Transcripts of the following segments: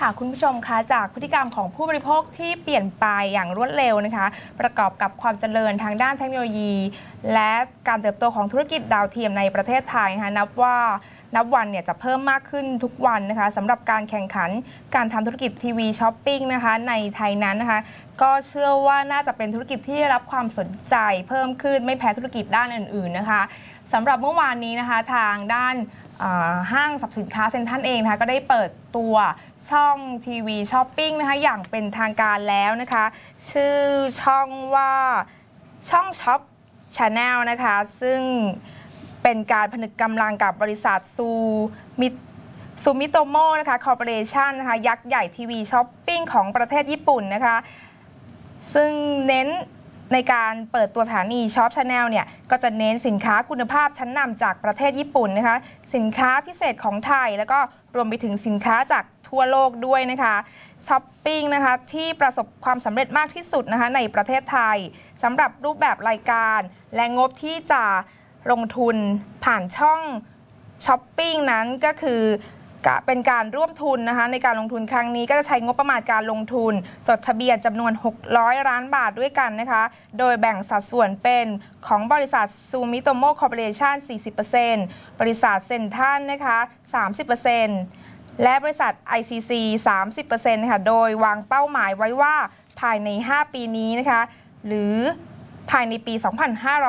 ค่ะคุณผู้ชมคะจากพฤติกรรมของผู้บริโภคที่เปลี่ยนไปอย่างรวดเร็วนะคะ ประกอบกับความเจริญทางด้านเทคโนโลยี และการเติบโตของธุรกิจดาวเทียมในประเทศไทยนะคะนับว่านับวันเนี่ยจะเพิ่มมากขึ้นทุกวันนะคะสำหรับการแข่งขันการทำธุรกิจทีวีช้อปปิ้งนะคะในไทยนั้นนะคะก็เชื่อว่าน่าจะเป็นธุรกิจที่ได้รับความสนใจเพิ่มขึ้นไม่แพ้ธุรกิจด้านอื่นๆนะคะสำหรับเมื่อวานนี้นะคะทางด้านห้างสรรพสินค้าเซ็นทรัลเองนะคะก็ได้เปิดตัวช่องทีวีช้อปปิ้งนะคะอย่างเป็นทางการแล้วนะคะชื่อช่องว่าช่องช็อป ชาแนลนะคะ ซึ่งเป็นการผนึกกำลังกับบริษัทซูมิซูมิโตโมนะคะคอร์ปอเรชันนะคะยักษ์ใหญ่ทีวีช้อปปิ้งของประเทศญี่ปุ่นนะคะ ซึ่งเน้น ในการเปิดตัวสถานีช็อปชาแนลเนี่ยก็จะเน้นสินค้าคุณภาพชั้นนำจากประเทศญี่ปุ่นนะคะ สินค้าพิเศษของไทย แล้วก็รวมไปถึงสินค้าจากทั่วโลกด้วยนะคะช้อปปิ้งนะคะที่ประสบความสำเร็จมากที่สุดนะคะในประเทศไทยสำหรับรูปแบบรายการ และงบที่จะลงทุนผ่านช่องช้อปปิ้งนั้นก็คือ เป็นการร่วมทุนนะคะในการลงทุนครั้งนี้ก็จะใช้งบประมาณการลงทุน จดทะเบียนจำนวน 600 ล้านบาทด้วยกันนะคะ โดยแบ่งสัดส่วนเป็นของบริษัทซูมิโตโมคอร์ปอเรชั่น 40%บริษัทเซนทันนะคะ 30%และบริษัท ICC 30%นะคะโดยวางเป้าหมายไว้ว่าภายใน 5 ปีนี้นะคะ หรือภายในปี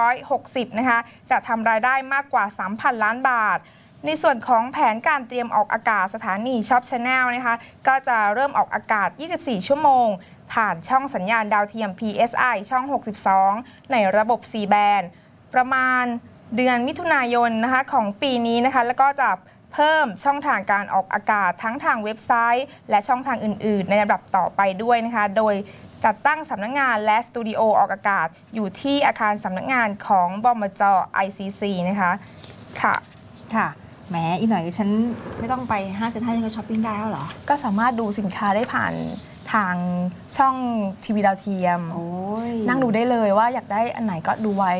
2560 นะคะ จะทำรายได้มากกว่า 3,000 ล้านบาท ในส่วนของแผนการเตรียมออกอากาศสถานีช็อปชาแนลนะคะ ก็จะเริ่มออกอากาศ 24 ชั่วโมง ผ่านช่องสัญญาณดาวเทียม PSI ช่อง 62 ในระบบ C band ประมาณเดือนมิถุนายนนะคะของปีนี้นะคะ แล้วก็จะเพิ่มช่องทางการออกอากาศทั้งทางเว็บไซต์ และช่องทางอื่น ๆ ในลำดับต่อไปด้วยนะคะ โดยจัดตั้งสำนักงงานและสตูดิโอออกอากาศ อยู่ที่อาคารสำนักงานของบมจ ICC นะคะ ค่ะ ค่ะ แหมอีกหน่อยดิฉันไม่ต้องไปห้างเซ็นทรัลก็ช้อปปิ้งได้แล้วเหรอ ก็สามารถดูสินค้าได้ผ่านทางช่องทีวีดาวเทียม โอ้ยนั่งดูได้เลยว่าอยากได้อันไหนก็ดูไว้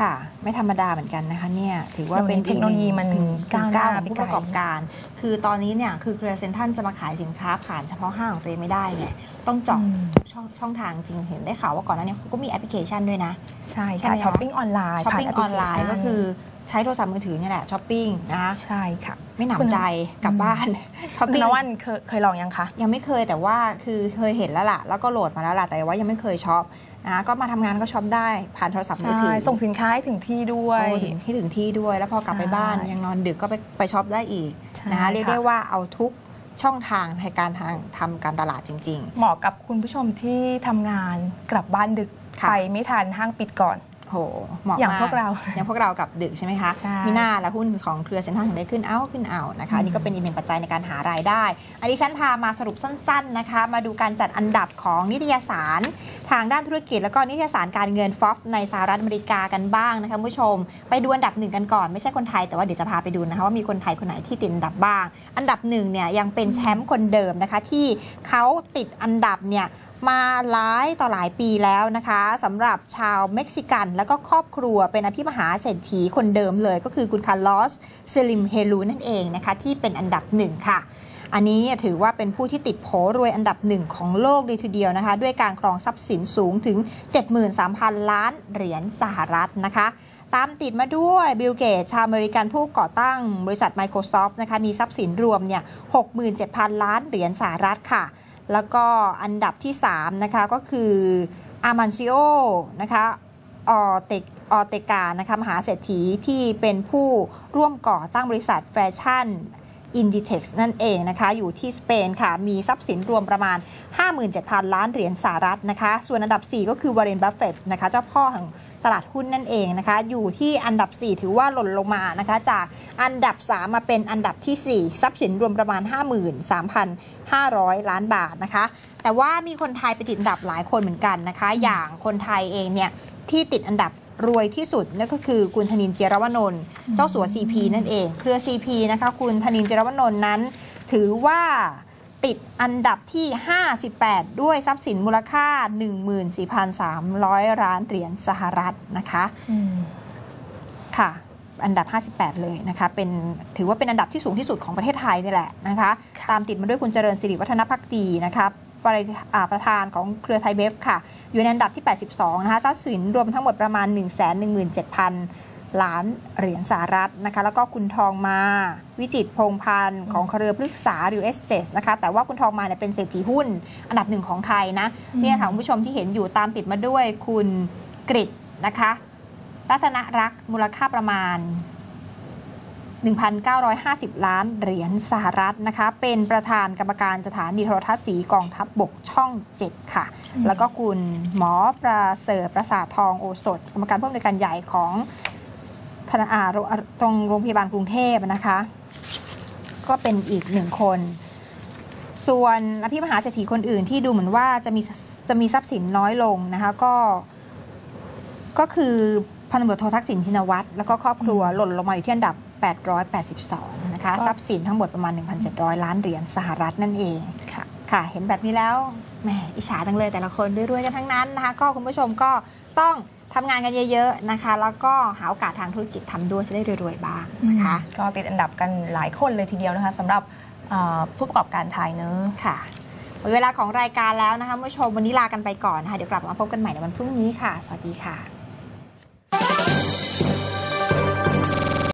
ค่ะ ไม่ธรรมดาเหมือนกันนะคะเนี่ย ถือว่าเดี๋ยวเป็นนี้เทคโนโลยีมันถึงก้าวหก้าน้าวของผู้ไปไกลประกอบการ คือตอนนี้เนี่ยคือเครือเซ็นทรัลจะมาขายสินค้าผ่านเฉพาะห้างของตัวเองไม่ได้ไงต้องเจาะอืมทุกช่องช่องทางจริงเห็นได้ข่าวว่าก่อนหน้านี้เขาก็มีแอปพลิเคชันด้วยนะ ใช่ใช่ไหค่ะมคะช้อปปิ้งออนไลน์ช้อปปิ้งผ่าออนไลน์แปพก็ลิเคชัคือ ใช้โทรศัพท์มือถือเนี่ยแหละช้อปปิ้งนะคะใช่ค่ะ ไม่หคุณนำใจกลับบ้านช้อปคุณปิ้งนวันเคยเคยลองยังคะยังไม่เคยแต่ว่าคือเคยเห็นแล้วล่ะ แล้วก็โหลดมาแล้วล่ะแต่ว่ายังไม่เคยช็อปนะก็มาทำงานก็ช็อปได้ผ่านโทรศัพท์มือถือใช่ส่งสินค้าให้ถึงที่ด้วยโอ้ถึงที่ถึงที่ด้วย แล้วพอกลับไปใช่บ้านยังนอนดึกก็ไปไปช็อปได้อีกใช่นะคะเรียกค่ะได้ว่าเอาทุกช่องทางในการทางทำการตลาดจริงเหมาะกับคุณผู้ชมที่ทำงานกลับบ้านดึกค่ะไปไม่ทันห้างปิดก่อนๆ โหเหมาะอย่างมพวกเราอย่างพวกเรากับดึกใช่ไหมคะใช่มีหน้าและหุ้นของเครือเซ็นทรัลถึงได้ขึ้นเอาขึ้นเอานะคะอันนี่ก็เป็นอีกหนึ่งปัจจัยในการหารายได้ อันนี้ฉันพามาสรุปสั้นๆนะคะ มาดูการจัดอันดับของนิตยสาร ทางด้านธุรกิจ แล้วก็นิตยสารการเงินฟอฟในสหรัฐอเมริกากันบ้างนะคะคุณผู้ชม ไปดูอันดับหนึ่งกันก่อนไม่ใช่คนไทยแต่ว่าเดี๋ยวจะพาไปดูนะคะว่ามีคนไทยคนไหนที่ติดอันดับบ้าง อันดับหนึ่งเนี่ยยังเป็นแชมป์คนเดิมนะคะที่เขาติดอันดับเนี่ย มาหลายต่อหลายปีแล้วนะคะสำหรับชาวเม็กซิกัน แล้วก็ครอบครัวเป็นอภิมหาเศรษฐีคนเดิมเลย ก็คือคุณคาร์ลอสเซลิมเฮลูนั่นเองนะคะ ที่เป็นอันดับหนึ่งค่ะ อันนี้ถือว่าเป็นผู้ที่ติดโผรวยอันดับหนึ่งของโลกเลยทีเดียวนะคะ ด้วยการครองทรัพย์สินสูงถึง 73,000 ล้านเหรียญสหรัฐนะคะตามติดมาด้วยบิลเกตชาวอเมริกันผู้ก่อตั้งบริษัท Microsoft นะคะมีทรัพย์สินรวมเนี่ย 67,000 ล้านเหรียญสหรัฐค่ะ แล้วก็อันดับที่ 3 นะคะ ก็คืออามันซิโอนะคะออเตกออเตกานะคะมหาเศรษฐีที่เป็นผู้ร่วมก่อตั้งบริษัทแฟชั่น Inditex นั่นเองนะคะ อยู่ที่สเปนค่ะ มีทรัพย์สินรวมประมาณ 57,000 ล้านเหรียญสหรัฐนะคะ ส่วนอันดับ 4 ก็คือวอร์เรนบัฟเฟตนะคะ เจ้าพ่อแห่งตลาดหุ้นนั่นเองนะคะ อยู่ที่อันดับ 4 ถือว่าหล่นลงมานะคะ จากอันดับ 3 มาเป็นอันดับทีสี่ 4 ทรัพย์สินรวมประมาณ 53,500 ล้านบาทนะคะ แต่ว่ามีคนไทยไปติดอันดับหลายคนเหมือนกันนะคะ อย่างคนไทยเองเนี่ยที่ติดอันดับ รวยที่สุดนั่นก็คือคุณธนินทร์เจรวนนท์เจ้าสัว CP นั่นเอง เครือ CP นะคะคุณธนินทร์เจรวนนท์นั้น ถือว่าติดอันดับที่ 58 ด้วยทรัพย์สินมูลค่า 14,300 ล้านเหรียญสหรัฐนะคะอืมค่ะ อันดับ 58 เลยนะคะ เป็นถือว่าเป็นอันดับที่สูงที่สุดของประเทศไทยนี่แหละนะคะค่ะตามติดมาด้วยคุณเจริญสิริวัฒนพักดีนะคะ ประธานของเครือไทยเบฟค่ะ อยู่ในอันดับที่ 82 นะคะทรัพย์สินรวมทั้งหมดประมาณ 1 1 7 0 0 0 ล้านเหรียญสหรัฐนะคะ แล้วก็คุณทองมาวิจิตพงพันธ์ของเครือพฤกษาหรือเอสเตสนะคะ แต่ว่าคุณทองมาเนี่ยเป็นเศรษฐีหุ้น อันดับหนึ่งของไทยนะ เนี่ยค่ะคุณผู้ชมที่เห็นอยู่ตามติดมาด้วยคุณกริตนะคะ รัตนรักษ์มูลค่าประมาณ 1,950 ล้านเหรียญสหรัฐนะคะ เป็นประธานกรรมการสถานีโทรทัศน์สีกองทัพบบกช่อง 7 ค่ะอืมแล้วก็คุณหมอประเสริฐประสาททองโอสถ กรรมการผู้อำนวยการใหญ่ของธนาอาโรงตรงโรงพยาบาลกรุงเทพนะคะ ก็เป็นอีกหนึ่งคน ส่วนอภิมหาเศรษฐีคนอื่นที่ดูเหมือนว่าจะมีจะมีทรัพย์สินน้อยลงนะคะก็ ก็คือพันตำรวจโททักษิณชินวัตรแล้วก็ครอบครัวหล่นลงมาอยู่ที่อันดับ 882 นะคะก็ทรัพย์สินทั้งหมดประมาณ 1,700 ล้านเหรียญสหรัฐนั่นเองค่ะค่ะ เห็นแบบนี้แล้วแหมอิจฉาจังเลยแต่ละคนรวยๆกันทั้งนั้นนะคะ ก็คุณผู้ชมก็ต้องทำงานกันเยอะๆนะคะ แล้วก็หาโอกาสทางธุรกิจทำด้วยจะได้รวยๆบ้างนะคะ ก็ติดอันดับกันหลายคนเลยทีเดียวนะคะสำหรับเอ่อผู้ประกอบการไทยเนอะค่ะหมดเวลาของรายการแล้วนะคะคุณผู้ชมวันนี้ลากันไปก่อนนะคะเดี๋ยวกลับมาพบกันใหม่ในวันพรุ่งนี้ค่ะ สวัสดีค่ะ